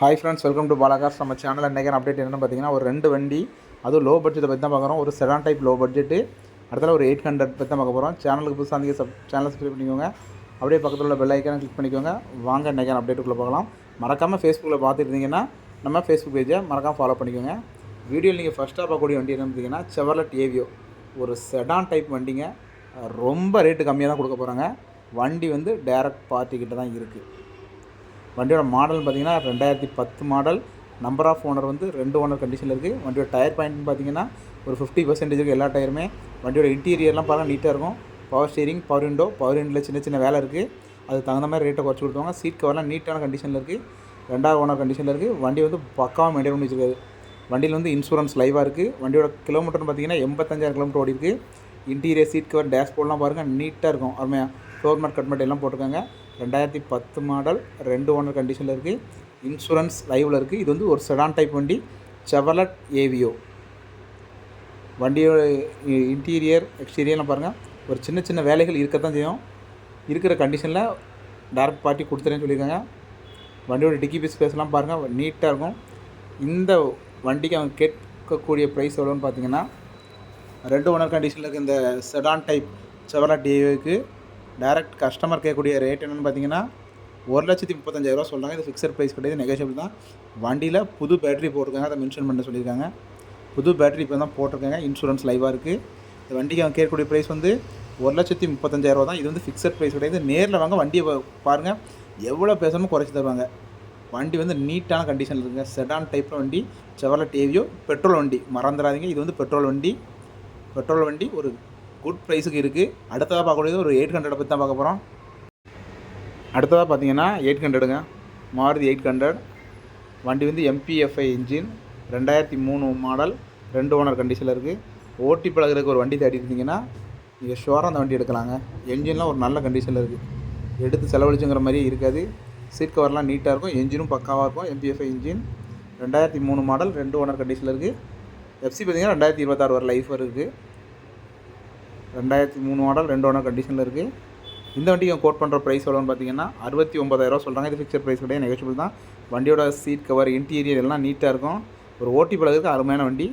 Hi friends welcome to பாலாகாஸ் நம்ம channel இன்றைக்கான அப்டேட் என்னென்னு பார்த்தீங்கன்னா ஒரு ரெண்டு வண்டி அதுவும் லோ பட்ஜெட்டை பற்றி தான் பார்க்குறோம் ஒரு செடான் டைப் லோ பட்ஜெட்டு அடுத்தது ஒரு எயிட் ஹண்ட்ரட் பற்றி தான் பார்க்க போகிறோம் சேனலுக்கு புதுசாக அந்த சப் சேனலை சப்ஸ்கிரைப் பண்ணிக்கோங்க. அப்படியே பக்கத்தில் உள்ள பெல் ஐக்கானை கிளிக் பண்ணிக்கோங்க. வாங்க இன்றைக்கான அப்டேட்டுக்குள்ளே பார்க்கலாம் மறக்காமல் ஃபேஸ்புக்கில் பார்த்துருந்தீங்கன்னா நம்ம ஃபேஸ்புக் பேஜை மறக்காமல் ஃபாலோ பண்ணிக்கோங்க. வீடியோவில் நீங்கள் ஃபஸ்ட்டாக பார்க்கக்கூடிய வண்டி என்னன்னு பார்த்தீங்கன்னா செவர்லட் ஏவியோ ஒரு செடான் டைப் வண்டிங்க. ரொம்ப ரேட்டு கம்மியாக தான் கொடுக்க போகிறாங்க வண்டி வந்து டேரக்ட் பார்ட்டிக்கிட்ட தான் இருக்குது வண்டியோட மாடல்னு பார்த்தீங்கன்னா ரெண்டாயிரத்தி பத்து மாடல் நம்பர் ஆஃப் ஓனர் வந்து ரெண்டு ஓனர் கண்டிஷனில் இருக்குது வண்டியோட டயர் பாயிண்ட்னு பார்த்தீங்கன்னா ஒரு ஃபிஃப்டி பர்சன்டேஜ் எல்லா டயருமே வண்டியோட இன்டீரியர்லாம் பாருங்கள் நீட்டாக இருக்கும். Power steering power window power விண்டில் சின்ன சின்ன வேலை இருக்குது அதுக்கு தகுந்த மாதிரி ரேட்டை குறைச்சி கொடுத்துவாங்க சீட் கவர்லாம் நீட்டான கண்டிஷனில் இருக்குது ரெண்டாவது ஓனர் கண்டிஷனில் இருக்குது வண்டி வந்து பக்காவாக மெயின்டைன் பண்ணி வச்சுருக்காரு. வண்டியில் வந்து இன்சூரன்ஸ் லைவாக இருக்குது வண்டியோட கிலோமீட்டர்னு பார்த்தீங்கன்னா எண்பத்தஞ்சாயிரம் கிலோமீட்டர் ஓடி இருக்குது இன்டீரியர் சீட் கவர் டேஷ்போர்ட்லாம் பாருங்கள் நீட்டாக இருக்கும். அருமையாக ஃப்ளோர் மேட் கட் மேட் எல்லாம் போட்டிருக்காங்க. ரெண்டாயிரத்தி பத்து மாடல் ரெண்டு ஓனர் கண்டிஷனில் இருக்குது இன்சூரன்ஸ் லைவில் இருக்குது இது வந்து ஒரு செடான் டைப் வண்டி செவலட் ஏவியோ வண்டியோட இன்டீரியர் எக்ஸ்டீரியர்லாம் பாருங்கள் ஒரு சின்ன சின்ன வேலைகள் இருக்கத்தான் செய்யும். இருக்கிற கண்டிஷனில் டேரக்ட் பார்ட்டி கொடுத்துறேன்னு சொல்லியிருக்காங்க. வண்டியோட டிக்கி பீஸ் ஸ்பேஸ்லாம் பாருங்கள் நீட்டாக இருக்கும். இந்த வண்டிக்கு அவங்க கேட்கக்கூடிய ப்ரைஸ் எவ்வளோன்னு பார்த்தீங்கன்னா ரெண்டு ஓனர் கண்டிஷனில் இருக்க இந்த செடான் டைப் செவலட் ஏவியோக்கு டேரெக்ட் கஸ்டமர் கேட்கக்கூடிய ரேட் என்னென்னு பார்த்தீங்கன்னா ஒரு லட்சத்தி முப்பத்தஞ்சாயிரரூவா சொல்கிறாங்க இது ஃபிக்ஸட் ப்ரைஸ் கிடையாது நெகோஷியபிள் தான். வண்டியில் புது பேட்டரி போட்டிருக்காங்க அதை மென்ஷன் பண்ண சொல்லியிருக்காங்க. புது பேட்டரி இப்போ தான் போட்டிருக்காங்க இன்சூரன்ஸ் லைவாக இருக்குது இந்த வண்டிக்கு அவங்க கேட்கக்கூடிய ப்ரைஸ் வந்து ஒரு லட்சத்தி முப்பத்தஞ்சாயிரரூவா தான். இது வந்து ஃபிக்ஸட் ப்ரைஸ் கிடையாது. நேரில் வாங்க வண்டியை பாருங்கள் எவ்வளோ பேசணுமோ குறைச்சி தருவாங்க. வண்டி வந்து நீட்டான கண்டிஷனில் இருக்குங்க. செடான் டைப்பில் வண்டி செவலட் ஏவியோ பெட்ரோல் வண்டி. மறந்துடாதீங்க. இது வந்து பெட்ரோல் வண்டி. பெட்ரோல் வண்டி ஒரு குட் ப்ரைஸுக்கு இருக்குது அடுத்ததாக பார்க்கக்கூடியது ஒரு எயிட் ஹண்ட்ரட் பற்றி தான் பார்க்க போகிறோம் அடுத்ததாக பார்த்தீங்கன்னா எயிட் ஹண்ட்ரடுங்க மாருதி எயிட் ஹண்ட்ரட் வண்டி வந்து எம்பிஎஃப்ஐ இன்ஜின் ரெண்டாயிரத்தி மூணு மாடல் ரெண்டு ஓனர் கண்டிஷனில் இருக்குது ஓட்டி பழகிறதுக்கு ஒரு வண்டி தேடி இருந்தீங்கன்னா நீங்கள் ஷுவராக அந்த வண்டி எடுக்கலாங்க. என்ஜின்லாம் ஒரு நல்ல கண்டிஷனில் இருக்குது எடுத்து செலவழிச்சுங்கிற மாதிரியே இருக்காது. சீட் கவர்லாம் நீட்டாக இருக்கும். என்ஜினும் பக்காவாக இருக்கும். எம்பிஎஃப்ஐ இன்ஜின் ரெண்டாயிரத்தி மூணு மாடல் ரெண்டு ஓனர் கண்டிஷனில் இருக்குது எஃப்சி பார்த்தீங்கன்னா ரெண்டாயிரத்தி இருபத்தாறு வர லைஃப் இருக்குது ரெண்டாயிரத்தி மூணு மாடல் ரெண்டு ஓனர் கண்டிஷனில் இருக்குது இந்த வண்டிக்கு கோட் பண்ணுற ப்ரைஸ் எவ்வளோன்னு பார்த்தீங்கன்னா அறுபத்தி ஒம்பதாயிரரூவா சொல்கிறாங்க இது ஃபிக்ஸட் ப்ரைஸ் கிடையாது நெகோஷியபிள் தான். வண்டியோட சீட் கவர் இன்டீரியர் எல்லாம் நீட்டாக இருக்கும். ஒரு ஓட்டி பழகுக்கு அருமையான வண்டி.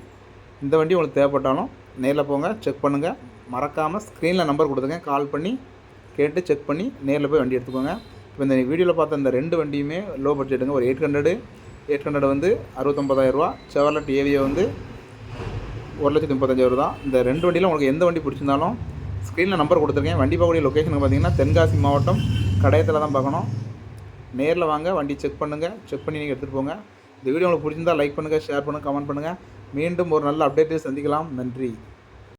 இந்த வண்டி உங்களுக்கு தேவைப்பட்டாலும் நேரில் போங்க செக் பண்ணுங்கள் மறக்காமல் ஸ்க்ரீனில் நம்பர் கொடுத்துங்க கால் பண்ணி கேட்டு செக் பண்ணி நேரில் போய் வண்டி எடுத்துக்கோங்க. இப்போ இந்த வீடியோவில் பார்த்த இந்த ரெண்டு வண்டியுமே லோ பட்ஜெட்டுங்க ஒரு எயிட் ஹண்ட்ரடு எயிட் ஹண்ட்ரட் வந்து அறுபத்தொம்பதாயிரரூவா செவர்லட் ஏவியை வந்து ஒரு லட்சத்தி முப்பத்தஞ்சாயிரம் தான். இந்த ரெண்டு வண்டியில் உங்களுக்கு எந்த வண்டி பிடிச்சிருந்தாலும் ஸ்க்ரீனில் நம்பர் கொடுத்துருக்கேன். வண்டி பார்க்கக்கூடிய லொக்கேஷனுக்கு பார்த்தீங்கன்னா தென்காசி மாவட்டம் கடையத்தில் தான் பார்க்கணும். நேரில் வாங்க வண்டி செக் பண்ணுங்கள் செக் பண்ணி நீங்கள் எடுத்துகிட்டு போங்க. இந்த வீடியோ உங்களுக்கு பிடிச்சிருந்தால் லைக் பண்ணுங்கள் ஷேர் பண்ணுங்கள் கமெண்ட் பண்ணுங்கள் மீண்டும் ஒரு நல்ல அப்டேட்டை சந்திக்கலாம். நன்றி.